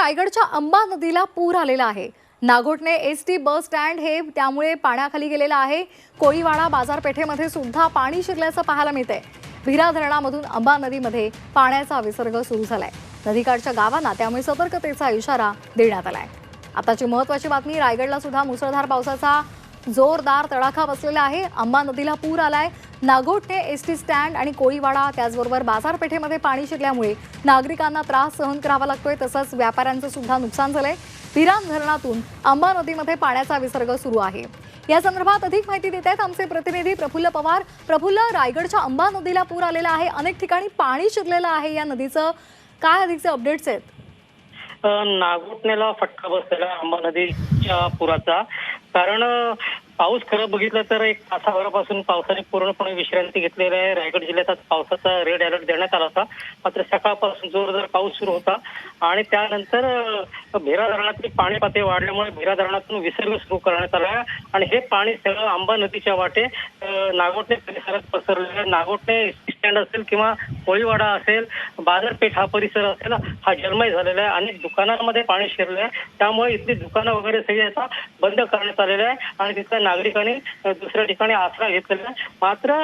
रायगडच्या अंबा नदीला पूर आलेला आहे. Nagothane S T bus stand हे त्यामुळे पाण्याखाली गेलेलं आहे. कोळीवाडा बाजारपेठेमध्ये सुद्धा पाणी शिरल्याचं पाहायला मिळतंय. भिरा धरणामधून अंबा नदीमध्ये पाण्याचा विसर्ग सुरू झालाय. नदीकाठच्या गावांना त्यामुळे सतर्कतेचा इशारा देण्यात आलाय. आताची महत्वाची बातमी रायगडला सुद्धा मुसळधार पावसाचा जोरदार तडाखा बसलेला आहे. अंबा नदीला पूर आलाय. नागोठणे एस टी स्टँड आणि कोळीवाडा त्याचबरोबर बाजारपेठेमध्ये पाणी शिरल्यामुळे नागरिकांना त्रास सहन करावा लागतोय. तसंच व्यापाऱ्यांचं सुद्धा नुकसान झालंय. विराम धरणातून अंबा नदीमध्ये पाण्याचा विसर्ग सुरू आहे. या संदर्भात अधिक माहिती देत आहेत आमचे प्रतिनिधी प्रफुल्ल पवार. प्रफुल्ल रायगडच्या अंबा नदीला पूर आलेला आहे. अनेक ठिकाणी पाणी शिरलेलं आहे. या नदीचं काय अधिकचे अपडेट्स आहेत? अ, नागोठणेला फटका बसलेला अंबा नदीच्या पुराचा. कारण पाऊस खरं बघितलं तर एक तासाभरापासून पावसाने पूर्णपणे विश्रांती घेतलेली आहे. रायगड जिल्ह्यात आज पावसाचा रेड अलर्ट देण्यात आला होता. मात्र सकाळपासून जोरदार पाऊस सुरू होता आणि त्यानंतर भिरा भेरा धरणातली पाणी पातळी वाढल्यामुळे भेरा धरणातून विसर्ग सुरू करण्यात आला आहे. आणि हे पाणी सगळं आंबा नदीच्या वाटे नागोटणे परिसरात पसरलेलं आहे. स्टँड असेल किंवा कोळीवाडा असेल बाजारपेठ हा परिसर असेल हा जलमय झालेला आहे. अनेक दुकानांमध्ये पाणी शिरलं आहे त्यामुळे इथली दुकानं वगैरे सगळी आता बंद करण्यात आलेले आहे. आणि तिथल्या नागरिकांनी दुसऱ्या ठिकाणी आसरा घेतलेला आहे. मात्र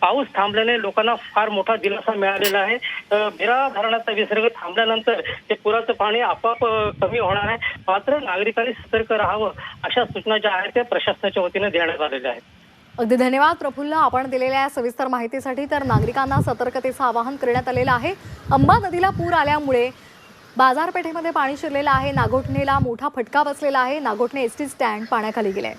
पाऊस थांबल्याने लोकांना फार मोठा दिलासा मिळालेला आहे. बिरा धरणाचा विसर्ग थांबल्यानंतर ते पुराचं पाणी आपोआप कमी होणार आहे. मात्र नागरिकांनी सतर्क राहावं अशा सूचना ज्या आहेत त्या प्रशासनाच्या वतीने देण्यात आलेल्या आहेत. अगदी धन्यवाद प्रफुल्ल. आपण दिलेल्या या सविस्तर माहितीसाठी तर नागरिकांना सतर्कतेचं आवाहन करण्यात आलेलं आहे. अंबा नदीला पूर आल्यामुळे बाजारपेठेमध्ये पाणी शिरलेलं आहे. नागोठणेला मोठा फटका बसलेला आहे. नागोठणे एस टी स्टँड पाण्याखाली गेलाय